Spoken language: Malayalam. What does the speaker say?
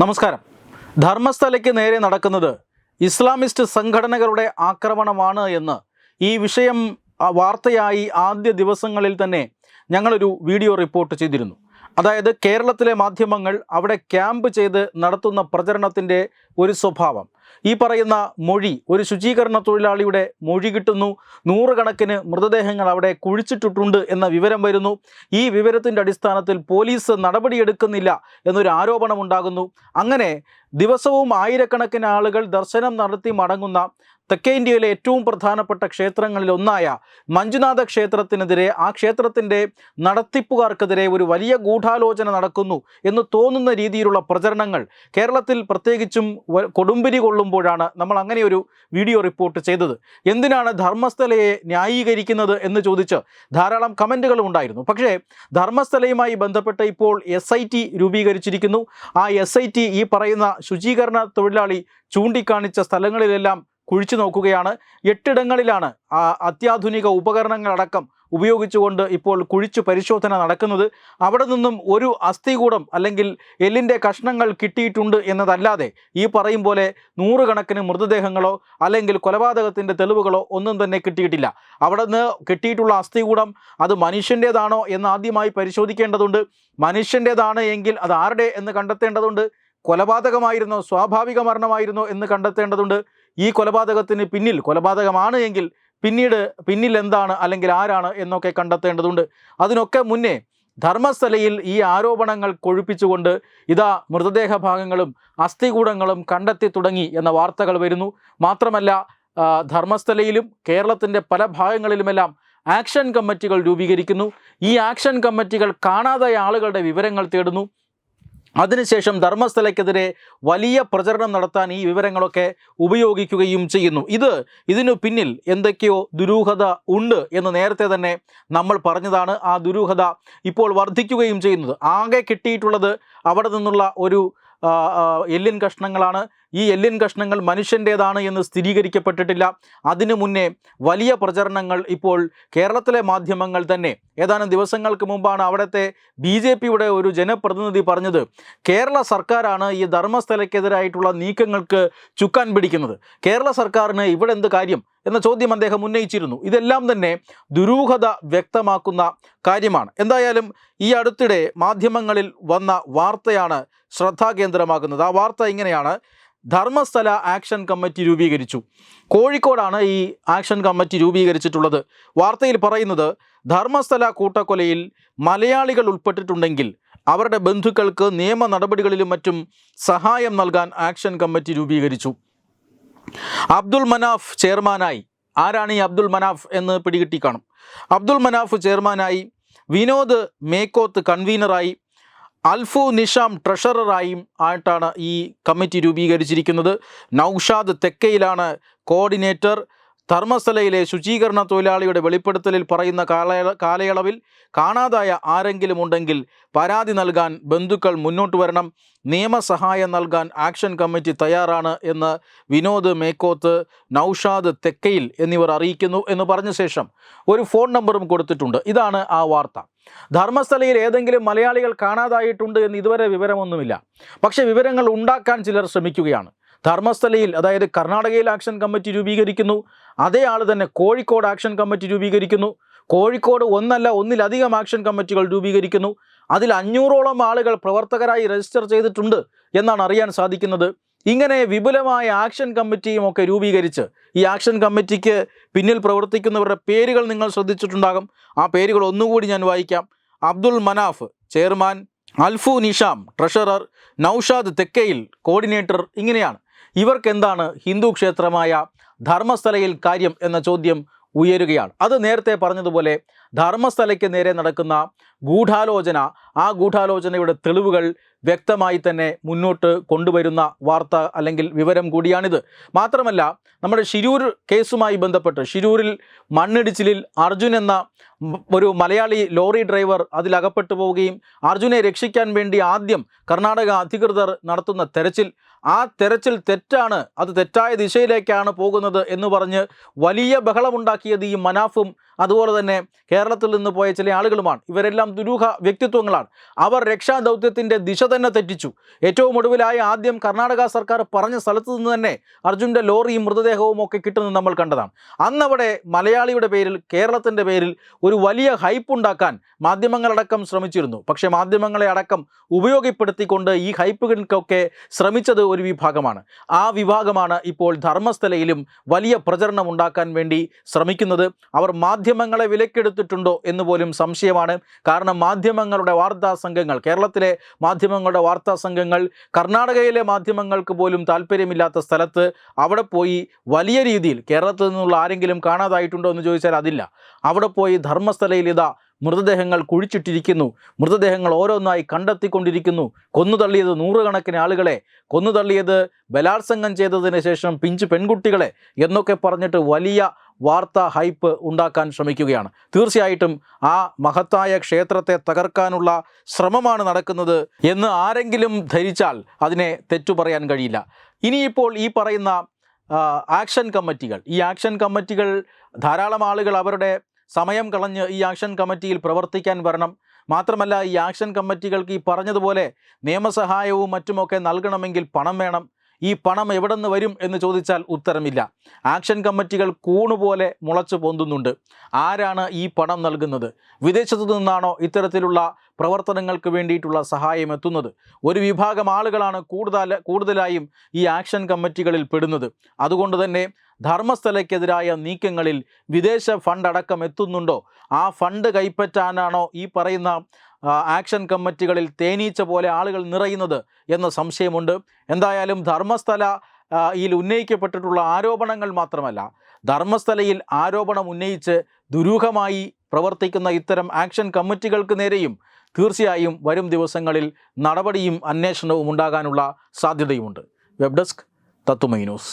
നമസ്കാരം. ധർമ്മസ്ഥലയ്ക്ക് നേരെ നടക്കുന്നത് ഇസ്ലാമിസ്റ്റ് സംഘടനകളുടെ ആക്രമണമാണ് എന്ന് ഈ വിഷയം വാർത്തയായി ആദ്യ ദിവസങ്ങളിൽ തന്നെ ഞങ്ങളൊരു വീഡിയോ റിപ്പോർട്ട് ചെയ്തിരുന്നു. അതായത് കേരളത്തിലെ മാധ്യമങ്ങൾ അവിടെ ക്യാമ്പ് ചെയ്ത് നടത്തുന്ന പ്രചരണത്തിന്റെ ഒരു സ്വഭാവം. ഈ പറയുന്ന മൊഴി ഒരു ശുചീകരണ തൊഴിലാളിയുടെ മൊഴി കിട്ടുന്നു. നൂറുകണക്കിന് മൃതദേഹങ്ങൾ അവിടെ കുഴിച്ചിട്ടിട്ടുണ്ട് എന്ന വിവരം വരുന്നു. ഈ വിവരത്തിന്റെ അടിസ്ഥാനത്തിൽ പോലീസ് നടപടിയെടുക്കുന്നില്ല എന്നൊരു ആരോപണമുണ്ടാകുന്നു അങ്ങനെ ദിവസവും ആയിരക്കണക്കിന് ആളുകൾ ദർശനം നടത്തി മടങ്ങുന്ന തെക്കേ ഇന്ത്യയിലെ ഏറ്റവും പ്രധാനപ്പെട്ട ക്ഷേത്രങ്ങളിൽ ഒന്നായ മഞ്ജുനാഥ ക്ഷേത്രത്തിനെതിരെ ആ ക്ഷേത്രത്തിന്റെ നടത്തിപ്പുകാർക്കെതിരെ ഒരു വലിയ ഗൂഢാലോചന നടക്കുന്നു എന്ന് തോന്നുന്ന രീതിയിലുള്ള പ്രചരണങ്ങൾ കേരളത്തിൽ പ്രത്യേകിച്ചും കൊടുമ്പിരി കൊടുമ്പിരി കൊള്ളുമ്പോഴാണ് നമ്മൾ അങ്ങനെ ഒരു വീഡിയോ റിപ്പോർട്ട് ചെയ്തത്. എന്തിനാണ് ധർമ്മസ്ഥലയെ ന്യായീകരിക്കുന്നത് എന്ന് ചോദിച്ച് ധാരാളം കമന്റുകളും ഉണ്ടായിരുന്നു. പക്ഷേ ധർമ്മസ്ഥലയുമായി ബന്ധപ്പെട്ട് ഇപ്പോൾ എസ് ഐ ടി രൂപീകരിച്ചിരിക്കുന്നു. ആ എസ് ഐ ടി ഈ പറയുന്ന ശുചീകരണ തൊഴിലാളി ചൂണ്ടിക്കാണിച്ച സ്ഥലങ്ങളിലെല്ലാം കുഴിച്ചു നോക്കുകയാണ്. എട്ടിടങ്ങളിലാണ് അത്യാധുനിക ഉപകരണങ്ങളടക്കം ഉപയോഗിച്ചുകൊണ്ട് ഇപ്പോൾ കുഴിച്ചു പരിശോധന നടക്കുന്നത്. അവിടെ നിന്നും ഒരു അസ്ഥികൂടം അല്ലെങ്കിൽ എല്ലിന്റെ കഷ്ണങ്ങൾ കിട്ടിയിട്ടുണ്ട് എന്നതല്ലാതെ ഈ പറയും പോലെ നൂറുകണക്കിന് മൃതദേഹങ്ങളോ അല്ലെങ്കിൽ കൊലപാതകത്തിന്റെ തെളിവുകളോ ഒന്നും തന്നെ കിട്ടിയിട്ടില്ല. അവിടെ നിന്ന് കിട്ടിയിട്ടുള്ള അസ്ഥികൂടം അത് മനുഷ്യന്റേതാണോ എന്ന് ആദ്യമായി പരിശോധിക്കേണ്ടതുണ്ട്. മനുഷ്യന്റേതാണ് എങ്കിൽ അത് ആരുടെ എന്ന് കണ്ടെത്തേണ്ടതുണ്ട്. കൊലപാതകമായിരുന്നോ? സ്വാഭാവിക മരണമായിരുന്നോ എന്ന് കണ്ടെത്തേണ്ടതുണ്ട്. ഈ കൊലപാതകത്തിന് പിന്നിൽ കൊലപാതകമാണ് എങ്കിൽ പിന്നീട് പിന്നിൽ എന്താണ് അല്ലെങ്കിൽ ആരാണ് എന്നൊക്കെ കണ്ടെത്തേണ്ടതുണ്ട്. അതിനൊക്കെ മുന്നേ ധർമ്മസ്ഥലയിൽ ഈ ആരോപണങ്ങൾ കൊഴുപ്പിച്ചുകൊണ്ട് ഇതാ മൃതദേഹ ഭാഗങ്ങളും അസ്ഥികൂടങ്ങളും കണ്ടെത്തി തുടങ്ങി എന്ന വാർത്തകൾ വരുന്നു. മാത്രമല്ല ധർമ്മസ്ഥലയിലും കേരളത്തിന്റെ പല ഭാഗങ്ങളിലുമെല്ലാം ആക്ഷൻ കമ്മിറ്റികൾ രൂപീകരിക്കുന്നു. ഈ ആക്ഷൻ കമ്മിറ്റികൾ കാണാതായ ആളുകളുടെ വിവരങ്ങൾ തേടുന്നു. അതിനുശേഷം ധർമ്മസ്ഥലയ്ക്കെതിരെ വലിയ പ്രചരണം നടത്താൻ ഈ വിവരങ്ങളൊക്കെ ഉപയോഗിക്കുകയും ചെയ്യുന്നു. ഇത് ഇതിനു പിന്നിൽ എന്തൊക്കെയോ ദുരൂഹത ഉണ്ട് എന്ന് നേരത്തെ തന്നെ നമ്മൾ പറഞ്ഞതാണ് ആ ദുരൂഹത ഇപ്പോൾ വർദ്ധിക്കുകയും ചെയ്യുന്നത്. ആകെ കിട്ടിയിട്ടുള്ളത് അവിടെ നിന്നുള്ള ഒരു എല്ലിൻ കഷ്ണങ്ങളാണ്. ഈ എല്ലിൻ കഷ്ണങ്ങൾ മനുഷ്യന്റേതാണ് എന്ന് സ്ഥിരീകരിക്കപ്പെട്ടിട്ടില്ല. അതിനു മുന്നേ വലിയ പ്രചരണങ്ങൾ ഇപ്പോൾ കേരളത്തിലെ മാധ്യമങ്ങൾ തന്നെ ഏതാനും ദിവസങ്ങൾക്ക് മുമ്പാണ് അവിടുത്തെ ബി ജെ പിയുടെ ഒരു ജനപ്രതിനിധി പറഞ്ഞത് കേരള സർക്കാരാണ് ഈ ധർമ്മസ്ഥലയ്ക്കെതിരായിട്ടുള്ള നീക്കങ്ങൾക്ക് ചുക്കാൻ പിടിക്കുന്നത്. കേരള സർക്കാരിന് ഇവിടെ എന്ത് കാര്യം? എന്ന ചോദ്യം അദ്ദേഹം ഉന്നയിച്ചിരുന്നു. ഇതെല്ലാം തന്നെ ദുരൂഹത വ്യക്തമാക്കുന്ന കാര്യമാണ്. എന്തായാലും ഈ അടുത്തിടെ മാധ്യമങ്ങളിൽ വന്ന വാർത്തയാണ് ശ്രദ്ധാകേന്ദ്രമാകുന്നത്. ആ വാർത്ത ഇങ്ങനെയാണ്. ധർമ്മസ്ഥല ആക്ഷൻ കമ്മിറ്റി രൂപീകരിച്ചു. കോഴിക്കോടാണ് ഈ ആക്ഷൻ കമ്മിറ്റി രൂപീകരിച്ചിട്ടുള്ളത്. വാർത്തയിൽ പറയുന്നത് ധർമ്മസ്ഥല കൂട്ടക്കൊലയിൽ മലയാളികൾ ഉൾപ്പെട്ടിട്ടുണ്ടെങ്കിൽ അവരുടെ ബന്ധുക്കൾക്ക് നിയമ നടപടികളിലും മറ്റും സഹായം നൽകാൻ ആക്ഷൻ കമ്മിറ്റി രൂപീകരിച്ചു. അബ്ദുൾ മനാഫ് ചെയർമാനായി. ആരാണ് ഈ അബ്ദുൾ മനാഫ് എന്ന് പിടികിട്ടി കാണും. അബ്ദുൾ മനാഫ് ചെയർമാനായി വിനോദ് മേക്കോത്ത് കൺവീനറായി. അൽഫു നിഷാം ട്രഷററായും ആയിട്ടാണ് ഈ കമ്മിറ്റി രൂപീകരിച്ചിരിക്കുന്നത്. നൌഷാദ് തെക്കയിലാണ് കോർഡിനേറ്റർ ധർമ്മസ്ഥലയിലെ ശുചീകരണ തൊഴിലാളിയുടെ വെളിപ്പെടുത്തലിൽ പറയുന്ന കാലയ കാലയളവിൽ കാണാതായ ആരെങ്കിലും ഉണ്ടെങ്കിൽ പരാതി നൽകാൻ ബന്ധുക്കൾ മുന്നോട്ട് വരണം. നിയമസഹായം നൽകാൻ ആക്ഷൻ കമ്മിറ്റി തയ്യാറാണ് എന്ന് വിനോദ് മേക്കോത്ത് നൌഷാദ് തെക്കയിൽ എന്നിവർ അറിയിക്കുന്നു എന്ന് പറഞ്ഞ ശേഷം ഒരു ഫോൺ നമ്പറും കൊടുത്തിട്ടുണ്ട്. ഇതാണ് ആ വാർത്ത. ധർമ്മസ്ഥലയിൽ ഏതെങ്കിലും മലയാളികൾ കാണാതായിട്ടുണ്ട് എന്ന് ഇതുവരെ വിവരമൊന്നുമില്ല. പക്ഷേ വിവരങ്ങൾ ഉണ്ടാക്കാൻ ചിലർ ശ്രമിക്കുകയാണ്. ധർമ്മസ്ഥലയിൽ അതായത് കർണാടകയിൽ ആക്ഷൻ കമ്മിറ്റി രൂപീകരിക്കുന്നു. അതേ ആൾ തന്നെ കോഴിക്കോട് ആക്ഷൻ കമ്മിറ്റി രൂപീകരിക്കുന്നു. കോഴിക്കോട് ഒന്നല്ല ഒന്നിലധികം ആക്ഷൻ കമ്മിറ്റികൾ രൂപീകരിക്കുന്നു. അതിൽ അഞ്ഞൂറോളം ആളുകൾ പ്രവർത്തകരായി രജിസ്റ്റർ ചെയ്തിട്ടുണ്ട് എന്നാണ് അറിയാൻ സാധിക്കുന്നത്. ഇങ്ങനെ വിപുലമായ ആക്ഷൻ കമ്മിറ്റിയും ഒക്കെ രൂപീകരിച്ച് ഈ ആക്ഷൻ കമ്മിറ്റിക്ക് പിന്നിൽ പ്രവർത്തിക്കുന്നവരുടെ പേരുകൾ നിങ്ങൾ ശ്രദ്ധിച്ചിട്ടുണ്ടാകും. ആ പേരുകൾ ഒന്നുകൂടി ഞാൻ വായിക്കാം. Abdul Manaf chairman Alfu Nisham treasurer Noushad Thekkayil coordinator ഇങ്ങനെയാണ്. ഇവർക്ക് എന്താണ് ഹിന്ദു ക്ഷേത്രമായ ധർമ്മസ്ഥലയിൽ കാര്യം എന്ന ചോദ്യം ഉയരുകയാണ്. അത് നേരത്തെ പറഞ്ഞതുപോലെ ധർമ്മസ്ഥലയ്ക്ക് നേരെ നടക്കുന്ന ഗൂഢാലോചന ആ ഗൂഢാലോചനയുടെ തെളിവുകൾ വ്യക്തമായി തന്നെ മുന്നോട്ട് കൊണ്ടുവരുന്ന വാർത്ത അല്ലെങ്കിൽ വിവരം കൂടിയാണിത്. മാത്രമല്ല നമ്മുടെ ഷിരൂർ കേസുമായി ബന്ധപ്പെട്ട് ഷിരൂരിൽ മണ്ണിടിച്ചിലിൽ അർജുൻ എന്ന ഒരു മലയാളി ലോറി ഡ്രൈവർ അതിലകപ്പെട്ടു പോവുകയും അർജുനെ രക്ഷിക്കാൻ വേണ്ടി ആദ്യം കർണാടക അധികൃതർ നടത്തുന്ന തെരച്ചിൽ ആ തെരച്ചിൽ തെറ്റാണ്. അത് തെറ്റായ ദിശയിലേക്കാണ് പോകുന്നത് എന്ന് പറഞ്ഞ് വലിയ ബഹളമുണ്ടാക്കിയത് ഈ മനാഫും അതുപോലെ തന്നെ കേരളത്തിൽ നിന്ന് പോയ ചില ആളുകളുമാണ്. ഇവരെല്ലാം ദുരൂഹ വ്യക്തിത്വങ്ങളാണ്. അവർ രക്ഷാദൗത്യത്തിന്റെ ദിശ തന്നെ തെറ്റിച്ചു. ഏറ്റവും ഒടുവിലായി ആദ്യം കർണാടക സർക്കാർ പറഞ്ഞ സ്ഥലത്ത് നിന്ന് തന്നെ അർജുന്റെ ലോറിയും മൃതദേഹവും ഒക്കെ കിട്ടുന്നത് നമ്മൾ കണ്ടതാണ്. അന്നവിടെ മലയാളിയുടെ പേരിൽ കേരളത്തിന്റെ പേരിൽ ഒരു വലിയ ഹൈപ്പ് ഉണ്ടാക്കാൻ മാധ്യമങ്ങളടക്കം ശ്രമിച്ചിരുന്നു. പക്ഷേ മാധ്യമങ്ങളെ അടക്കം ഉപയോഗപ്പെടുത്തിക്കൊണ്ട് ഈ ഹൈപ്പുകൾക്കൊക്കെ ശ്രമിച്ചത് ഒരു വിഭാഗമാണ്. ആ വിഭാഗമാണ് ഇപ്പോൾ ധർമ്മസ്ഥലയിലും വലിയ പ്രചരണം ഉണ്ടാക്കാൻ വേണ്ടി ശ്രമിക്കുന്നത്. അവർ മാധ്യമങ്ങളെ വിലക്കെടുത്തിട്ടുണ്ടോ എന്ന് പോലും സംശയമാണ്. കാരണം മാധ്യമങ്ങളുടെ വാർത്താ സംഘങ്ങൾ കേരളത്തിലെ മാധ്യമങ്ങളുടെ വാർത്താ സംഘങ്ങൾ കർണാടകയിലെ മാധ്യമങ്ങൾക്ക് പോലും താല്പര്യമില്ലാത്ത സ്ഥലത്ത് അവിടെ പോയി വലിയ രീതിയിൽ കേരളത്തിൽ നിന്നുള്ള ആരെങ്കിലും കാണാതായിട്ടുണ്ടോ എന്ന് ചോദിച്ചാൽ അതില്ല. അവിടെ പോയി ധർമ്മസ്ഥലയിൽ ഇതാ മൃതദേഹങ്ങൾ കുഴിച്ചിട്ടിരിക്കുന്നു. മൃതദേഹങ്ങൾ ഓരോന്നായി കണ്ടെത്തിക്കൊണ്ടിരിക്കുന്നു. കൊന്നുതള്ളിയത് നൂറുകണക്കിന് ആളുകളെ കൊന്നുതള്ളിയത് ബലാത്സംഗം ചെയ്തതിന് ശേഷം പിഞ്ചു പെൺകുട്ടികളെ എന്നൊക്കെ പറഞ്ഞിട്ട് വലിയ വാർത്താ ഹൈപ്പ് ഉണ്ടാക്കാൻ ശ്രമിക്കുകയാണ്. തീർച്ചയായിട്ടും ആ മഹത്തായ ക്ഷേത്രത്തെ തകർക്കാനുള്ള ശ്രമമാണ് നടക്കുന്നത് എന്ന് ആരെങ്കിലും ധരിച്ചാൽ അതിനെ തെറ്റു പറയാൻ കഴിയില്ല. ഇനിയിപ്പോൾ ഈ പറയുന്ന ആക്ഷൻ കമ്മിറ്റികൾ ഈ ആക്ഷൻ കമ്മിറ്റികൾ ധാരാളം ആളുകൾ അവരുടെ സമയം കളഞ്ഞ് ഈ ആക്ഷൻ കമ്മിറ്റിയിൽ പ്രവർത്തിക്കാൻ വരണം. മാത്രമല്ല ഈ ആക്ഷൻ കമ്മിറ്റികൾക്ക് ഈ പറഞ്ഞതുപോലെ നിയമസഹായവും മറ്റുമൊക്കെ നൽകണമെങ്കിൽ പണം വേണം. ഈ പണം എവിടെ നിന്ന് വരും എന്ന് ചോദിച്ചാൽ ഉത്തരമില്ല. ആക്ഷൻ കമ്മിറ്റികൾ കൂണുപോലെ മുളച്ചു പൊന്തുന്നുണ്ട്. ആരാണ് ഈ പണം നൽകുന്നത്? വിദേശത്തു നിന്നാണോ ഇത്തരത്തിലുള്ള പ്രവർത്തനങ്ങൾക്ക് വേണ്ടിയിട്ടുള്ള സഹായം എത്തുന്നത്? ഒരു വിഭാഗം ആളുകളാണ് കൂടുതൽ കൂടുതലായും ഈ ആക്ഷൻ കമ്മിറ്റികളിൽ പെടുന്നത്. അതുകൊണ്ട് തന്നെ ധർമ്മസ്ഥലയ്ക്കെതിരായ നീക്കങ്ങളിൽ വിദേശ ഫണ്ട് അടക്കം എത്തുന്നുണ്ടോ? ആ ഫണ്ട് കൈപ്പറ്റാനാണോ ഈ പറയുന്ന ആക്ഷൻ കമ്മിറ്റികളിൽ തേനീച്ച പോലെ ആളുകൾ നിറയുന്നത് എന്ന സംശയമുണ്ട്. എന്തായാലും ധർമ്മസ്ഥല ഇതിൽ ഉന്നയിക്കപ്പെട്ടിട്ടുള്ള ആരോപണങ്ങൾ മാത്രമല്ല ധർമ്മസ്ഥലയിൽ ആരോപണം ഉന്നയിച്ച് ദുരൂഹമായി പ്രവർത്തിക്കുന്ന ഇത്തരം ആക്ഷൻ കമ്മിറ്റികൾക്ക് നേരെയും തീർച്ചയായും വരും ദിവസങ്ങളിൽ നടപടിയും അന്വേഷണവും ഉണ്ടാകാനുള്ള സാധ്യതയുമുണ്ട്. Web desk Tatwamayi news.